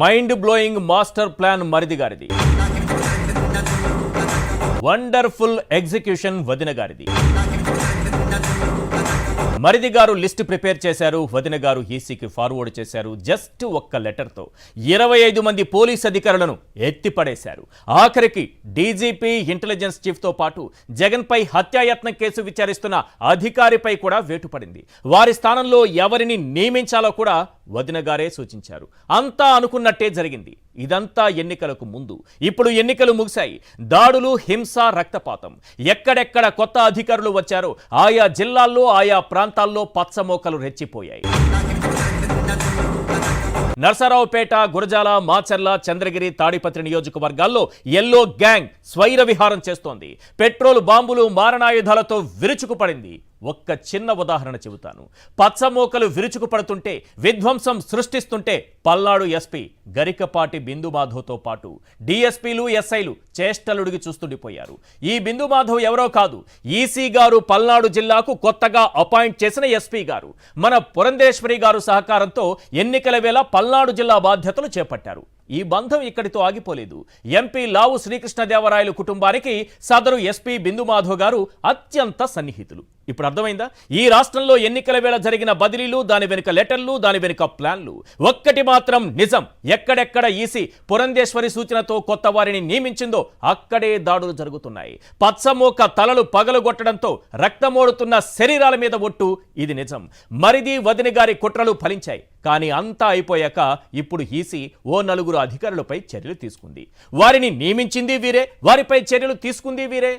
Mind blowing master plan మరిది గారిది. Wonderful execution వదిన గారిది. మరిది గారు లిస్ట్ ప్రిపేర్ చేశారు వదిన గారు ఈసీకి ఫార్వర్డ్ చేశారు జస్ట్ ఒక్క లెటర్తో ఇరవై ఐదు మంది పోలీస్ అధికారులను ఎత్తిపడేశారు. ఆఖరికి డీజీపీ ఇంటెలిజెన్స్ చీఫ్తో పాటు జగన్పై హత్యాయత్నం కేసు విచారిస్తున్న అధికారిపై కూడా వేటు పడింది వారి స్థానంలో ఎవరిని నియమించాలో కూడా వదిన గారే సూచించారు. అంతా అనుకున్నట్టే జరిగింది. ఇదంతా ఎన్నికలకు ముందు. ఇప్పుడు ఎన్నికలు ముగిశాయి. దాడులు హింస రక్తపాతం. ఎక్కడెక్కడ కొత్త అధికారులు వచ్చారో ఆయా జిల్లాల్లో ఆయా ప్రాంతాల్లో పచ్చమోకలు రెచ్చిపోయాయి. నర్సరావుపేట గురజాల మాచర్ల చంద్రగిరి తాడిపత్రి నియోజకవర్గాల్లో ఎల్లో గ్యాంగ్ స్వైర విహారం చేస్తోంది. పెట్రోల్ బాంబులు మారణాయుధాలతో విరుచుకుపడింది. ఒక్క చిన్న ఉదాహరణ చెబుతాను. పచ్చమోకలు విరుచుకుపడుతుంటే విధ్వంసం సృష్టిస్తుంటే పల్నాడు ఎస్పీ గరికపాటి బిందుమాధవ్తో పాటు డిఎస్పీలు ఎస్ఐలు చేష్టలుడిగి చూస్తుండిపోయారు. ఈ బిందుమాధవ్ ఎవరో కాదు ఈసీ గారు పల్నాడు జిల్లాకు కొత్తగా అపాయింట్ చేసిన ఎస్పీ గారు. మన పురంధేశ్వరి గారు సహకారంతో ఎన్నికల వేళ పల్నాడు జిల్లా బాధ్యతలు చేపట్టారు. ఈ బంధం ఇక్కడితో ఆగిపోలేదు. ఎంపీ లావు శ్రీకృష్ణదేవరాయలు కుటుంబానికి సదరు ఎస్పీ బిందు మాధవ్ గారు అత్యంత సన్నిహితులు. ఇప్పుడు అర్థమైందా? ఈ రాష్ట్రంలో ఎన్నికల వేళ జరిగిన బదిలీలు దాని వెనుక లెటర్లు దాని వెనుక ప్లాన్లు. ఒక్కటి మాత్రం నిజం. ఎక్కడెక్కడ ఈసీ పురంధేశ్వరి సూచనతో కొత్త వారిని నియమించిందో అక్కడే దాడులు జరుగుతున్నాయి. పచ్చమోక తలలు పగలగొట్టడంతో రక్తమోడుతున్న శరీరాల మీద ఒట్టు. ఇది నిజం. మరిది వదిన గారి కుట్రలు ఫలించాయి. కానీ అంతా అయిపోయాక ఇప్పుడు ఈసీ ఓ నలుగురు అధికారులపై చర్యలు తీసుకుంది. వారిని నియమించింది వీరే వారిపై చర్యలు తీసుకుంది వీరే.